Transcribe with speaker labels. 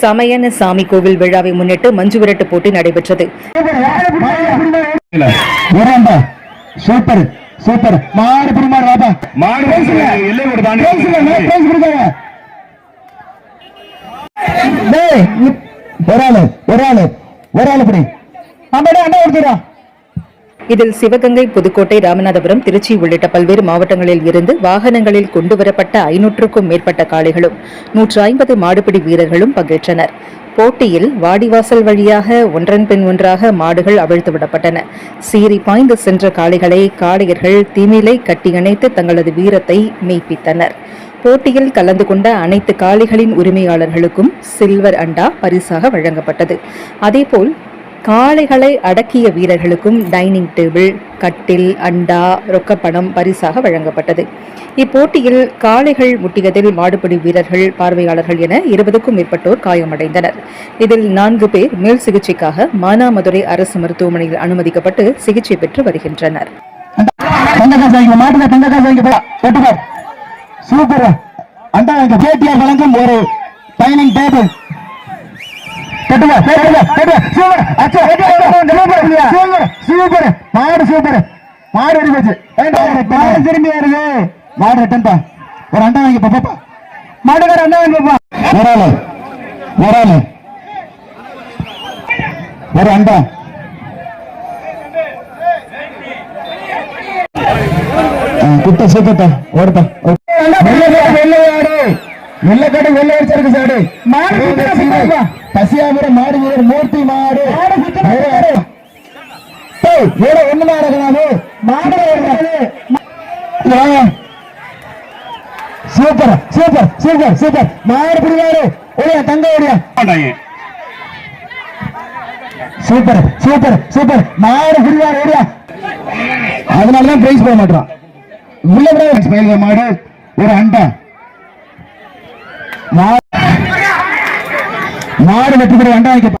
Speaker 1: சமயன சாமி கோவில் விழாவை முன்னிட்டு மஞ்சு விரட்டு போட்டி நடைபெற்றது.
Speaker 2: சூப்பர் சூப்பர் மாடு பிடிமாடு வாப்பா
Speaker 3: மாடு
Speaker 2: பேசுங்க.
Speaker 3: எல்லை கூட தாண்டி
Speaker 2: பேசுங்க, பேசி. டேய், நீ- ஒரு ஆளு ஒரு ஆளு ஒரு ஆளு பிடி. அண்டா அண்டா கொடுத்துடா
Speaker 1: இதில் சிவகங்கை புதுக்கோட்டை ராமநாதபுரம் திருச்சி உள்ளிட்ட பல்வேறு மாவட்டங்களில் இருந்து வாகனங்களில் கொண்டுவரப்பட்ட ஐநூற்றுக்கும் மேற்பட்ட காளைகளும் நூற்று ஐம்பது மாடுபிடி வீரர்களும் பங்கேற்றனர். போட்டியில் வாடிவாசல் வழியாக ஒன்றன் பின் ஒன்றாக மாடுகள் அவிழ்த்து விடப்பட்டன. சீறி பாய்ந்து சென்ற காளைகளை காளையர்கள் திமிலை கட்டியணைத்து தங்களது வீரத்தை மெய்ப்பித்தனர். போட்டியில் கலந்து கொண்ட அனைத்து காளைகளின் உரிமையாளர்களுக்கும் சில்வர் அண்டா பரிசாக வழங்கப்பட்டது. அதேபோல் காளைகளை அடக்கிய வீரர்களுக்கும் டைனிங் டேபிள் கட்டில் அண்டா ரொக்கப்பணம் பரிசாக வழங்கப்பட்டது. இப்போட்டியில் காளைகள் முட்டியதில் மாடுபிடி வீரர்கள் பார்வையாளர்கள் என இருபதுக்கும் மேற்பட்டோர் காயமடைந்தனர். இதில் நான்கு பேர் மேல் சிகிச்சைக்காக மானாமதுரை அரசு மருத்துவமனையில் அனுமதிக்கப்பட்டு சிகிச்சை பெற்று வருகின்றனர்.
Speaker 2: சூப்பர். அண்டா வாங்க கேடிஆர் வழங்கும் ஒரு டைனிங் டேபிள் கட்டுவா சூப்பர். அச்சோ சூப்பர். மாடு சூப்பர். மாடு அடி போச்சு. மாடு திரும்பி வருது. மாடு ரிட்டன்பா ஒரு அண்டா வாங்கி பாப்பா மாடுகார அண்டா வாங்கி பாப்பா ஒரு ஆளு ஒரு அண்டா. வெள்ளையாடு வெள்ளைக்காடு வெள்ளை அடிச்சிருக்கு சாடு மாடு பசியாபுரம் மாடு வீரர் மூர்த்தி மாடு. ஏடா ஒண்ணு மாடு மாடு சூப்பர். சூப்பர் சூப்பர் சூப்பர் மாடு பிடிவாரு ஓடியா தங்க ஓடியா?
Speaker 3: மாட்டாங்க.
Speaker 2: Super super super. மாடு பிடிவாரு ஓடியா? அதனாலதான் பிரைஸ் போட மாட்டான் உள்ள மாடு. ஒரு அண்டா. மாடு வெற்றி பெற வேண்டாம்